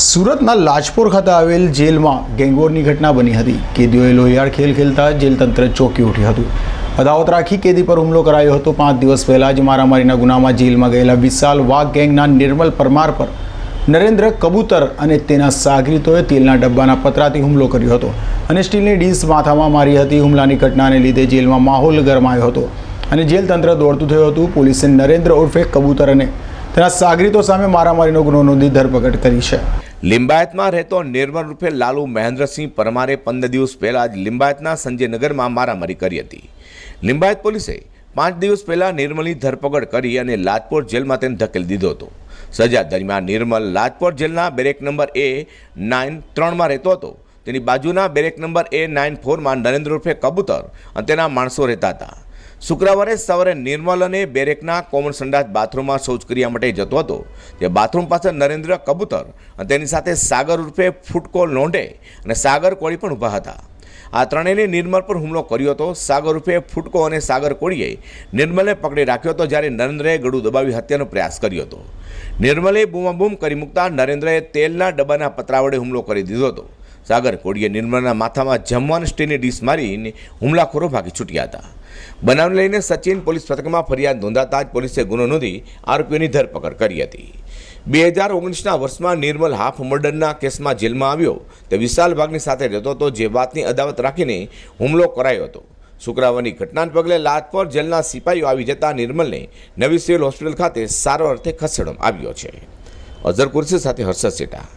સુરતના લાજપોર ખાતે આવેલ જેલમાં ગેંગવોરની ઘટના બની હતી. કેદીઓએ લોહિયાળ ખેલ ખેલતા જેલ તંત્ર ચોંકી ઉઠ્યું હતું. અદાવત રાખી કેદી પર હુમલો કરાયો હતો. પાંચ દિવસ પહેલાં જ મારામારીના ગુનામાં જેલમાં ગયેલા વિશાલ વાઘ ગેંગના નિર્મલ પરમાર પર નરેન્દ્ર કબૂતર અને તેના સાગરીતોએ તેલના ડબ્બાના પતરાથી હુમલો કર્યો હતો અને સ્ટીલની ડીશ માથામાં મારી હતી. હુમલાની ઘટનાને લીધે જેલમાં માહોલ ગરમાયો હતો અને જેલ તંત્ર દોડતું થયું હતું. પોલીસે નરેન્દ્ર ઉર્ફે કબૂતર અને તેના સાગરીતો સામે મારામારીનો ગુનો નોંધી ધરપકડ કરી છે. લિંબાયતમાં રહેતો નિર્મળ રૂપે લાલુ મહેન્દ્રસિંહ પરમારે પંદર દિવસ પહેલાં જ લિંબાયતના સંજયનગરમાં મારામારી કરી હતી. લિંબાયત પોલીસે પાંચ દિવસ પહેલાં નિર્મલની ધરપકડ કરી અને લાજપોર જેલમાં તેને ધકેલી દીધો હતો. સજા દરમિયાન નિર્મલ લાજપોર જેલના બેરેક નંબર એ નાઇન ત્રણમાં રહેતો હતો. તેની બાજુના બેરેક નંબર એ નાઇન ફોરમાં નરેન્દ્ર રૂપે કબૂતર અને તેના માણસો રહેતા હતા. શુક્રવારે સવારે નિર્મલ અને બેરેકના કોમન સંડાસ બાથરૂમમાં શૌચક્રિયા માટે જતો હતો. તે બાથરૂમ પાસે નરેન્દ્ર કબૂતર અને તેની સાથે સાગર ઉર્ફે ફૂટકો લોંઢે અને સાગર કોળી પણ ઊભા હતા. આ ત્રણેયને નિર્મલ પર હુમલો કર્યો હતો. સાગર રૂપે ફૂટકો અને સાગર કોળીએ નિર્મલે પકડી રાખ્યો હતો, જ્યારે નરેન્દ્રએ ગળું દબાવી હત્યાનો પ્રયાસ કર્યો હતો. નિર્મલે બૂમાબૂમ કરી મૂકતા નરેન્દ્રએ તેલના ડબ્બાના પતરા વડે હુમલો કરી દીધો હતો. સાગર કોળીએ નિર્મલના માથામાં જમવાન સ્ટીલની ડીશ મારીને હુમલાખોરો ભાગી છૂટ્યા હતા. બનાવને લઈને સચિન પોલીસ પથકમાં ફરિયાદ નોંધાતા જ પોલીસે ગુનો નોંધી આરોપીઓની ધરપકડ કરી હતી. બે હજાર ઓગણીસના વર્ષમાં નિર્મલ હાફ મર્ડરના કેસમાં જેલમાં આવ્યો તે વિશાલ ભાગની સાથે રહેતો હતો જે વાતની અદાવત રાખીને હુમલો કરાયો હતો. શુક્રવારની ઘટનાને પગલે લાજપોર જેલના સિપાહીઓ આવી જતા નિર્મલને નવી સિવિલ હોસ્પિટલ ખાતે સારવાર અર્થે ખસેડવામાં આવ્યો છે. અઝર કુરશી સાથે હર્ષદ સેટા.